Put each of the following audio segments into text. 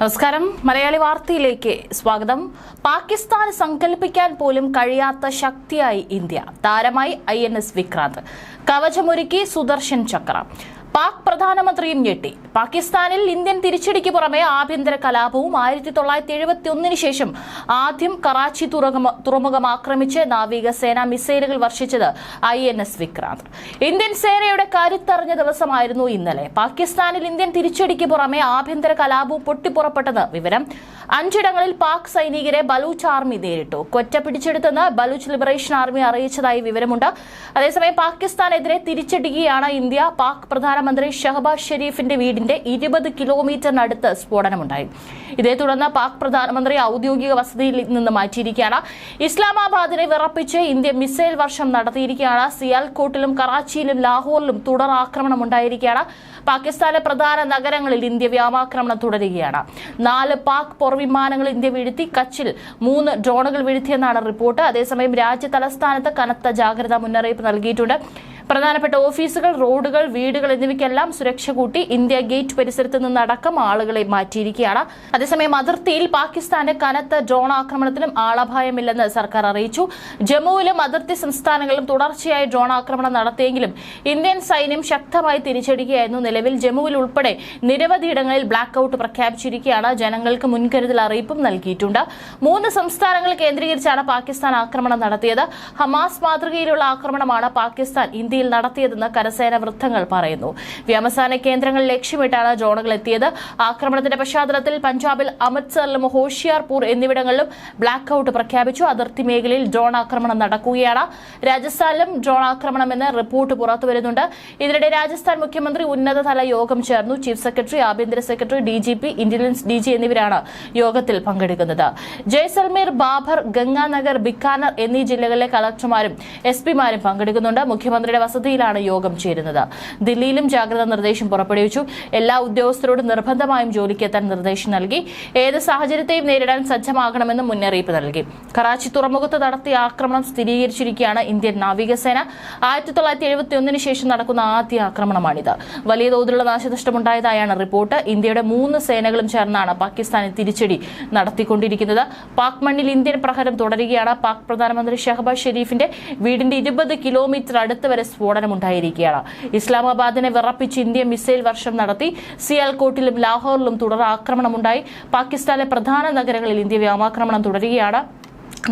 നമസ്കാരം. മലയാളി വാർത്തയിലേക്ക് സ്വാഗതം. പാകിസ്ഥാൻ സങ്കല്പിക്കാൻ പോലും കഴിയാത്ത ശക്തിയായി ഇന്ത്യ. താരമായി ഐ എൻ എസ് വിക്രാന്ത്. കവചമൊരുക്കി സുദർശൻ ചക്ര. പാക് പ്രധാനമന്ത്രിയും ഞെട്ടി. പാകിസ്ഥാനിൽ ഇന്ത്യൻ തിരിച്ചടിക്ക് പുറമെ ആഭ്യന്തര കലാപവും ആയിരത്തി തൊള്ളായിരത്തി എഴുപത്തി ഒന്നിന് ശേഷം ആദ്യം കറാച്ചി തുറമുഖം ആക്രമിച്ച് നാവികസേന മിസൈലുകൾ വർഷിച്ചത് I N S Vikrant. Indian സേനയുടെ കരുത്തറിഞ്ഞ ദിവസമായിരുന്നു ഇന്നലെ. പാകിസ്ഥാനിൽ ഇന്ത്യൻ തിരിച്ചടിക്ക് പുറമെ ആഭ്യന്തര കലാപവും പൊട്ടിപ്പുറപ്പെട്ടത് വിവരം അഞ്ചിടങ്ങളിൽ പാക് സൈനികരെ ബലൂച്ച് ആർമി നേരിട്ടു. കൊറ്റ പിടിച്ചെടുത്തെന്ന് ബലൂച്ച് ലിബറേഷൻ ആർമി അറിയിച്ചതായി വിവരമുണ്ട്. അതേസമയം പാകിസ്ഥാനെതിരെ തിരിച്ചടിക്കുകയാണ് ഇന്ത്യ പാക് പ്രധാനമന്ത്രി ഷഹബാസ് ഷെരീഫിന്റെ വീടിന്റെ ഇരുപത് കിലോമീറ്ററിനടുത്ത് സ്ഫോടനമുണ്ടായി. ഇതേ തുടർന്ന് പാക് പ്രധാനമന്ത്രി ഔദ്യോഗിക വസതിയിൽ നിന്ന് മാറ്റിയിരിക്കുകയാണ്. ഇസ്ലാമാബാദിനെ വിറപ്പിച്ച് ഇന്ത്യ മിസൈൽ വർഷം നടത്തിയിരിക്കുകയാണ്. സിയാൽകോട്ടിലും കറാച്ചിയിലും ലാഹോറിലും തുടർ ആക്രമണം ഉണ്ടായിരിക്കുകയാണ് പാകിസ്ഥാനിലെ പ്രധാന നഗരങ്ങളിൽ ഇന്ത്യ വ്യോമാക്രമണം തുടരുകയാണ്. നാല് പാക് പോർവിമാനങ്ങൾ ഇന്ത്യ വീഴ്ത്തി കച്ചിൽ മൂന്ന് ഡ്രോണുകൾ വീഴ്ത്തിയെന്നാണ് റിപ്പോർട്ട്. അതേസമയം രാജ്യ തലസ്ഥാനത്ത് കനത്ത ജാഗ്രതാ മുന്നറിയിപ്പ് നൽകിയിട്ടുണ്ട്. പ്രധാനപ്പെട്ട ഓഫീസുകൾ റോഡുകൾ വീടുകൾ എന്നിവയ്ക്കെല്ലാം സുരക്ഷ കൂട്ടി ഇന്ത്യ ഗേറ്റ് പരിസരത്ത് നിന്നടക്കം ആളുകളെ മാറ്റിയിരിക്കുകയാണ്. അതേസമയം അതിർത്തിയിൽ പാകിസ്ഥാന്റെ കനത്ത ഡ്രോൺ ആക്രമണത്തിലും ആളപായമില്ലെന്ന് സർക്കാർ അറിയിച്ചു. ജമ്മുവിലും അതിർത്തി സംസ്ഥാനങ്ങളിലും തുടർച്ചയായി ഡ്രോൺ ആക്രമണം നടത്തിയെങ്കിലും ഇന്ത്യൻ സൈന്യം ശക്തമായി തിരിച്ചടിക്കുകയായിരുന്നു. നിലവിൽ ജമ്മുവിൽ ഉൾപ്പെടെ നിരവധിയിടങ്ങളിൽ ബ്ലാക്ക് ഔട്ട് പ്രഖ്യാപിച്ചിരിക്കുകയാണ്. ജനങ്ങൾക്ക് മുൻകരുതൽ അറിയിപ്പും നൽകിയിട്ടുണ്ട്. മൂന്ന് സംസ്ഥാനങ്ങൾ കേന്ദ്രീകരിച്ചാണ് പാകിസ്ഥാൻ ആക്രമണം നടത്തിയത്. ഹമാസ് മാതൃകയിലുള്ള ആക്രമണമാണ് പാകിസ്ഥാൻ ഇന്ത്യയിൽ നടത്തിയതെന്ന് കരസേന വൃത്തങ്ങൾ പറയുന്നു. വ്യോമസേന കേന്ദ്രങ്ങൾ ലക്ഷ്യമിട്ടാണ് ഡ്രോണുകൾ എത്തിയത്. ആക്രമണത്തിന്റെ പശ്ചാത്തലത്തിൽ പഞ്ചാബിൽ അമൃത്സറിലും ഹോഷിയാർപൂർ എന്നിവിടങ്ങളിലും ബ്ലാക്ക് ഔട്ട് പ്രഖ്യാപിച്ചു. അതിർത്തി മേഖലയിൽ ഡ്രോൺ ആക്രമണം നടക്കുകയാണ്. രാജസ്ഥാനിലും ഡ്രോൺ ആക്രമണമെന്ന് റിപ്പോർട്ട് പുറത്തുവരുന്നുണ്ട് ഇതിനിടെ രാജസ്ഥാൻ മുഖ്യമന്ത്രി ഉന്നതതല യോഗം ചേർന്നു. ചീഫ് സെക്രട്ടറി ആഭ്യന്തര secretary DGP intelligence D G എന്നിവരാണ് യോഗത്തിൽ പങ്കെടുക്കുന്നത്. ജയ്സൽമീർ ബാബർ ഗംഗാനഗർ ബിക്കാനർ എന്നീ ജില്ലകളിലെ കളക്ടർമാരും എസ് പിമാരും പങ്കെടുക്കുന്നുണ്ട്. മുഖ്യമന്ത്രിയുടെ വസതിയിലാണ് യോഗം ചേരുന്നത്. ദില്ലിയിലും ജാഗ്രതാ നിർദ്ദേശം പുറപ്പെടുവിച്ചു. എല്ലാ ഉദ്യോഗസ്ഥരോടും നിർബന്ധമായും ജോലിക്കെത്താൻ നിർദ്ദേശം നൽകി. ഏത് സാഹചര്യത്തെയും നേരിടാൻ സജ്ജമാകണമെന്ന് മുന്നറിയിപ്പ് നൽകി. കറാച്ചി തുറമുഖത്ത് നടത്തിയ ആക്രമണം സ്ഥിരീകരിച്ചിരിക്കുകയാണ് ഇന്ത്യൻ നാവികസേന. ആയിരത്തി തൊള്ളായിരത്തി എഴുപത്തി ഒന്നിന് ശേഷം നടക്കുന്ന ആദ്യ ആക്രമണമാണിത്. വലിയ തോതിലുള്ള നാശനഷ്ടമുണ്ടായതായാണ് റിപ്പോർട്ട്. ഇന്ത്യയുടെ മൂന്ന് സേനകളും ചേർന്നാണ് പാകിസ്ഥാനെ തിരിച്ചടി നടത്തിക്കൊണ്ടിരിക്കുന്നത്. പാക് മണ്ണിൽ ഇന്ത്യൻ പ്രഹരം തുടരുകയാണ്. പാക് പ്രധാനമന്ത്രി ഷഹബാസ് ഷെരീഫിന്റെ വീടിന്റെ ഇരുപത് കിലോമീറ്റർ അടുത്ത് വരെ സ്ഫോടനമുണ്ടായിരിക്കുകയാണ് ഇസ്ലാമാബാദിനെ വിറപ്പിച്ച് ഇന്ത്യ മിസൈൽ വർഷം നടത്തി. സിയാൽകോട്ടിലും ലാഹോറിലും തുടർ ആക്രമണമുണ്ടായി. പാകിസ്ഥാനിലെ പ്രധാന നഗരങ്ങളിൽ ഇന്ത്യ വ്യോമാക്രമണം തുടരുകയാണ്.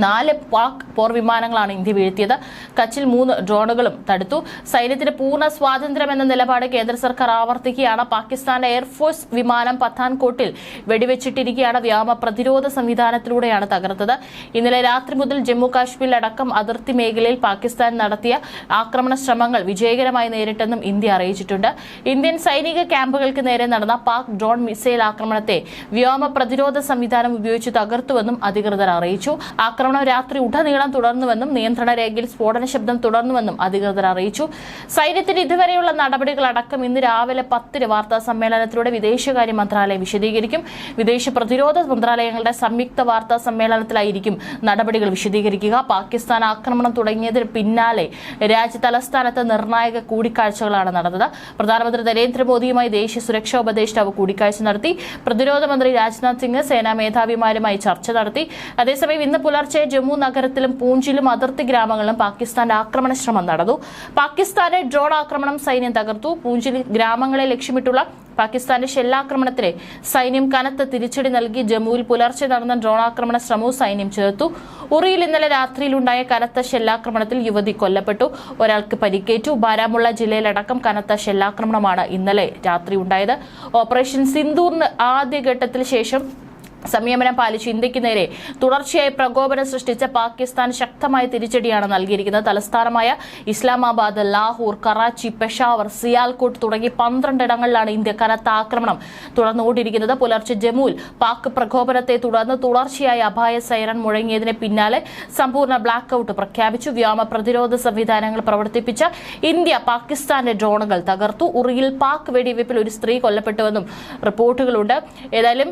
നാല് പാക് പോർ വിമാനങ്ങളാണ് ഇന്ത്യ വീഴ്ത്തിയത്. കച്ചിൽ മൂന്ന് ഡ്രോണുകളും തടുത്തു. സൈന്യത്തിന് പൂർണ സ്വാതന്ത്ര്യം എന്ന നിലപാട് കേന്ദ്ര സർക്കാർ ആവർത്തിക്കുകയാണ്. പാകിസ്ഥാന്റെ എയർഫോഴ്സ് വിമാനം പത്താൻകോട്ടിൽ വെടിവെച്ചിട്ടിരിക്കുകയാണ്. വ്യോമ പ്രതിരോധ സംവിധാനത്തിലൂടെയാണ് തകർത്തത്. ഇന്നലെ രാത്രി മുതൽ ജമ്മു കാശ്മീരിലടക്കം അതിർത്തി മേഖലയിൽ പാകിസ്ഥാൻ നടത്തിയ ആക്രമണ ശ്രമങ്ങൾ വിജയകരമായി നേരിട്ടെന്നും ഇന്ത്യ അറിയിച്ചിട്ടുണ്ട്. ഇന്ത്യൻ സൈനിക ക്യാമ്പുകൾക്ക് നേരെ നടന്ന പാക് ഡ്രോൺ മിസൈൽ ആക്രമണത്തെ വ്യോമ പ്രതിരോധ സംവിധാനം ഉപയോഗിച്ച് തകർത്തുവെന്നും അധികൃതർ അറിയിച്ചു. ആക്രമണം രാത്രി ഉടനീളം തുടർന്നുവെന്നും നിയന്ത്രണ രേഖയിൽ സ്ഫോടന ശബ്ദം തുടർന്നുവെന്നും അധികൃതർ അറിയിച്ചു. സൈന്യത്തിന് ഇതുവരെയുള്ള നടപടികളടക്കം ഇന്ന് രാവിലെ പത്തിന് വാർത്താ സമ്മേളനത്തിലൂടെ വിദേശകാര്യ മന്ത്രാലയം വിശദീകരിക്കും. വിദേശ പ്രതിരോധ മന്ത്രാലയങ്ങളുടെ സംയുക്ത വാർത്താ സമ്മേളനത്തിലായിരിക്കും നടപടികൾ വിശദീകരിക്കുക. പാകിസ്ഥാൻ ആക്രമണം തുടങ്ങിയതിന് പിന്നാലെ രാജ്യ തലസ്ഥാനത്ത് നിർണായക കൂടിക്കാഴ്ചകളാണ് നടന്നത്. പ്രധാനമന്ത്രി നരേന്ദ്രമോദിയുമായി ദേശീയ സുരക്ഷാ ഉപദേഷ്ടാവ് കൂടിക്കാഴ്ച നടത്തി. പ്രതിരോധ മന്ത്രി രാജ്നാഥ് സിംഗ് സേനാ മേധാവിമാരുമായി ചർച്ച നടത്തി. അതേസമയം ഇന്ന് പുലർച്ചെ ജമ്മു നഗരത്തിലും പൂഞ്ചിലും അതിർത്തി ഗ്രാമങ്ങളിലും പാകിസ്ഥാന്റെ ആക്രമണ ശ്രമം നടന്നു. പാകിസ്ഥാന്റെ ഡ്രോൺ ആക്രമണം സൈന്യം തകർത്തു. പൂഞ്ചിൽ ഗ്രാമങ്ങളെ ലക്ഷ്യമിട്ടുള്ള പാകിസ്ഥാന്റെ ഷെല്ലാക്രമണത്തിന് സൈന്യം കനത്ത തിരിച്ചടി നൽകി. ജമ്മുവിൽ പുലർച്ചെ നടന്ന ഡ്രോൺ ആക്രമണ ശ്രമവും സൈന്യം ചേർത്തു ഉറിയിൽ ഇന്നലെ രാത്രിയിലുണ്ടായ കനത്ത ഷെല്ലാക്രമണത്തിൽ യുവതി കൊല്ലപ്പെട്ടു. ഒരാൾക്ക് പരിക്കേറ്റു. ബാരാമുള്ള ജില്ലയിലടക്കം കനത്ത ഷെല്ലാക്രമണമാണ് ഇന്നലെ രാത്രി ഉണ്ടായത്. ഓപ്പറേഷൻ സിന്ധൂറിന് ആദ്യഘട്ടത്തിൽ ശേഷം സംയമനം പാലിച്ച് ഇന്ത്യയ്ക്ക് നേരെ തുടർച്ചയായി പ്രകോപനം സൃഷ്ടിച്ച പാകിസ്ഥാൻ ശക്തമായ തിരിച്ചടിയാണ് നൽകിയിരിക്കുന്നത്. തലസ്ഥാനമായ ഇസ്ലാമാബാദ് ലാഹോർ കറാച്ചി പെഷാവർ സിയാൽകോട്ട് തുടങ്ങി പന്ത്രണ്ടിടങ്ങളിലാണ് ഇന്ത്യ കനത്ത ആക്രമണം തുടർന്നുകൊണ്ടിരിക്കുന്നത്. പുലർച്ചെ ജമ്മുവിൽ പാക് പ്രകോപനത്തെ തുടർന്ന് തുടർച്ചയായി അപായ സൈറൺ മുഴങ്ങിയതിന് പിന്നാലെ സമ്പൂർണ ബ്ലാക്ക് ഔട്ട് പ്രഖ്യാപിച്ചു. വ്യോമ പ്രതിരോധ സംവിധാനങ്ങൾ പ്രവർത്തിപ്പിച്ച ഇന്ത്യ പാകിസ്ഥാന്റെ ഡ്രോണുകൾ തകർത്തു. ഉറിയിൽ പാക് വെടിവയ്പിൽ ഒരു സ്ത്രീ കൊല്ലപ്പെട്ടുവെന്നും റിപ്പോർട്ടുകളുണ്ട്. ഏതായാലും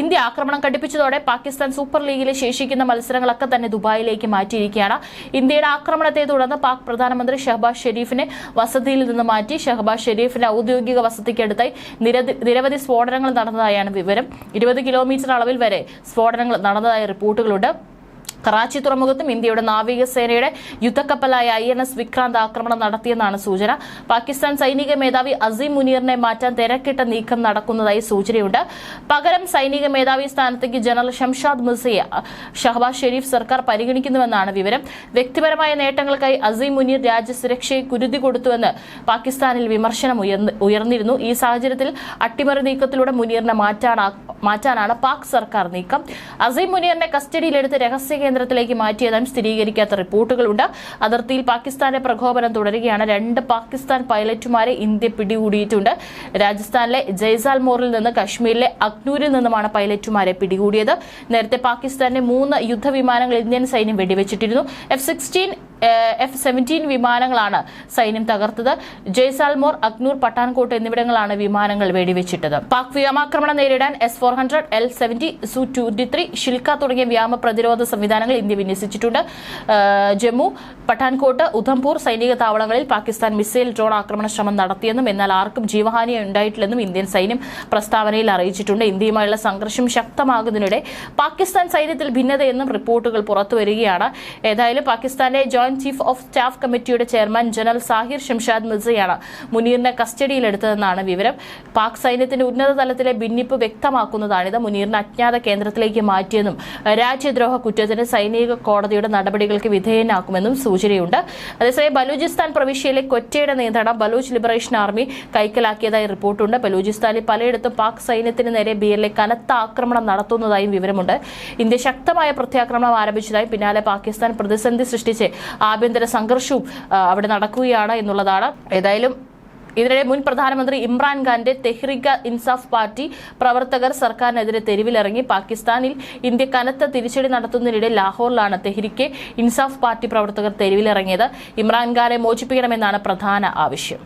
ഇന്ത്യ ആക്രമണം കടുപ്പിച്ചതോടെ പാകിസ്ഥാൻ സൂപ്പർ ലീഗിലെ ശേഷിക്കുന്ന മത്സരങ്ങളൊക്കെ തന്നെ ദുബായിലേക്ക് മാറ്റിയിരിക്കുകയാണ്. ഇന്ത്യയുടെ ആക്രമണത്തെ തുടർന്ന് പാക് പ്രധാനമന്ത്രി ഷഹബാസ് ഷെരീഫിനെ വസതിയിൽ നിന്ന് മാറ്റി ഷഹബാസ് ഷെരീഫിന്റെ ഔദ്യോഗിക വസതിക്കടുത്തായി നിരവധി സ്ഫോടനങ്ങൾ നടന്നതായാണ് വിവരം. ഇരുപത് കിലോമീറ്റർ അളവിൽ വരെ സ്ഫോടനങ്ങൾ നടന്നതായ റിപ്പോർട്ടുകളുണ്ട്. കറാച്ചി തുറമുഖത്തും ഇന്ത്യയുടെ നാവികസേനയുടെ യുദ്ധക്കപ്പലായ ഐ എൻ എസ് വിക്രാന്ത് ആക്രമണം നടത്തിയെന്നാണ് സൂചന. പാകിസ്ഥാൻ സൈനിക മേധാവി അസീം മുനീറിനെ മാറ്റാൻ തിരക്കിട്ട നീക്കം നടക്കുന്നതായി സൂചനയുണ്ട്. പകരം സൈനിക മേധാവി സ്ഥാനത്തേക്ക് ജനറൽ ഷംഷാദ് മുസയെ ഷഹബാസ് ഷെരീഫ് സർക്കാർ പരിഗണിക്കുന്നുവെന്നാണ് വിവരം. വ്യക്തിപരമായ നേട്ടങ്ങൾക്കായി അസീം മുനീർ രാജ്യസുരക്ഷയെ കുരുതി കൊടുത്തുവെന്ന് പാകിസ്ഥാനിൽ വിമർശനം ഉയർന്ന് ഉയർന്നിരുന്നു. ഈ സാഹചര്യത്തിൽ അട്ടിമറി നീക്കത്തിലൂടെ മുനീറിനെ മാറ്റാനാണ് പാക് സർക്കാർ നീക്കം. അസീം മുനീറിനെ കസ്റ്റഡിയിലെടുത്ത് രഹസ്യ കേന്ദ്രത്തിലേക്ക് മാറ്റിയതായും സ്ഥിരീകരിക്കാത്ത റിപ്പോർട്ടുകളുണ്ട്. അതിർത്തിയിൽ പാകിസ്ഥാന്റെ പ്രകോപനം തുടരുകയാണ്. രണ്ട് പാകിസ്ഥാൻ പൈലറ്റുമാരെ ഇന്ത്യ പിടികൂടിയിട്ടുണ്ട്. രാജസ്ഥാനിലെ ജയ്സാൽമോറിൽ നിന്ന് കശ്മീരിലെ അഗ്നൂരിൽ നിന്നുമാണ് പൈലറ്റുമാരെ പിടികൂടിയത്. നേരത്തെ പാകിസ്ഥാന്റെ മൂന്ന് യുദ്ധവിമാനങ്ങൾ ഇന്ത്യൻ സൈന്യം വെടിവെച്ചിട്ടിരുന്നു. എഫ് സിക്സ്റ്റീൻ എഫ് സെവന്റീൻ വിമാനങ്ങളാണ് സൈന്യം തകർത്തത്. ജയ്സാൽമോർ അഗ്നൂർ പട്ടാൻകോട്ട് എന്നിവിടങ്ങളാണ് വിമാനങ്ങൾ വെടിവെച്ചിട്ടത്. പാക് വ്യോമാക്രമണം നേരിടാൻ S four hundred L seventy zu twenty three Shilka തുടങ്ങിയ വ്യോമ പ്രതിരോധ സംവിധാനങ്ങൾ ഇന്ത്യ വിന്യസിച്ചിട്ടുണ്ട്. ജമ്മു പട്ടാൻകോട്ട് ഉധംപൂർ സൈനിക താവളങ്ങളിൽ പാകിസ്ഥാൻ മിസൈൽ ഡ്രോൺ ആക്രമണ ശ്രമം നടത്തിയെന്നും എന്നാൽ ആർക്കും ജീവഹാനി ഉണ്ടായിട്ടില്ലെന്നും ഇന്ത്യൻ സൈന്യം പ്രസ്താവനയിൽ അറിയിച്ചിട്ടുണ്ട്. ഇന്ത്യയുമായുള്ള സംഘർഷം ശക്തമാകുന്നതിനിടെ പാകിസ്ഥാൻ സൈന്യത്തിൽ ഭിന്നതയെന്നും റിപ്പോർട്ടുകൾ പുറത്തുവരികയാണ്. ഏതായാലും പാകിസ്ഥാന്റെ ജോയിന്റ് ചീഫ് ഓഫ് സ്റ്റാഫ് കമ്മിറ്റിയുടെ ചെയർമാൻ ജനറൽ സാഹിർ ഷംഷാദ് മിർസയാണ് മുനീറിനെ കസ്റ്റഡിയിലെടുത്തതെന്നാണ് വിവരം. പാക് സൈന്യത്തിന്റെ ഉന്നത തലത്തിലെ ഭിന്നിപ്പ് വ്യക്തമാക്കുന്നതാണിത് മുനീറിനെ അജ്ഞാത കേന്ദ്രത്തിലേക്ക് മാറ്റിയെന്നും രാജ്യദ്രോഹ കുറ്റത്തിന് സൈനിക കോടതിയുടെ നടപടികൾക്ക് വിധേയനാക്കുമെന്നും സൂചനയുണ്ട്. അതേസമയം ബലൂചിസ്ഥാൻ പ്രവിശ്യയിലെ കൊറ്റയുടെ നിയന്ത്രണം ബലൂച്ച് ലിബറേഷൻ ആർമി കൈക്കലാക്കിയതായി റിപ്പോർട്ടുണ്ട്. ബലൂചിസ്ഥാനിൽ പലയിടത്തും പാക് സൈന്യത്തിന് നേരെ ബിയറിലെ കനത്ത ആക്രമണം നടത്തുന്നതായും വിവരമുണ്ട്. ഇന്ത്യ ശക്തമായ പ്രത്യാക്രമണം ആരംഭിച്ചതായി പിന്നാലെ പാകിസ്ഥാൻ പ്രതിസന്ധി സൃഷ്ടിച്ച് ആഭ്യന്തര സംഘർഷവും അവിടെ നടക്കുകയാണ് എന്നുള്ളതാണ്. ഏതായാലും ഇതിനിടെ മുൻ പ്രധാനമന്ത്രി ഇമ്രാൻഖാന്റെ തെഹ്രിക ഇൻസാഫ് പാർട്ടി പ്രവർത്തകർ സർക്കാരിനെതിരെ തെരുവിലിറങ്ങി പാകിസ്ഥാനിൽ ഇന്ത്യ കനത്ത തിരിച്ചടി നടത്തുന്നതിനിടെ ലാഹോറിലാണ് തെഹ്രിക്കെ ഇൻസാഫ് പാർട്ടി പ്രവർത്തകർ തെരുവിലിറങ്ങിയത്. ഇമ്രാൻഖാനെ മോചിപ്പിക്കണമെന്നാണ് പ്രധാന ആവശ്യം.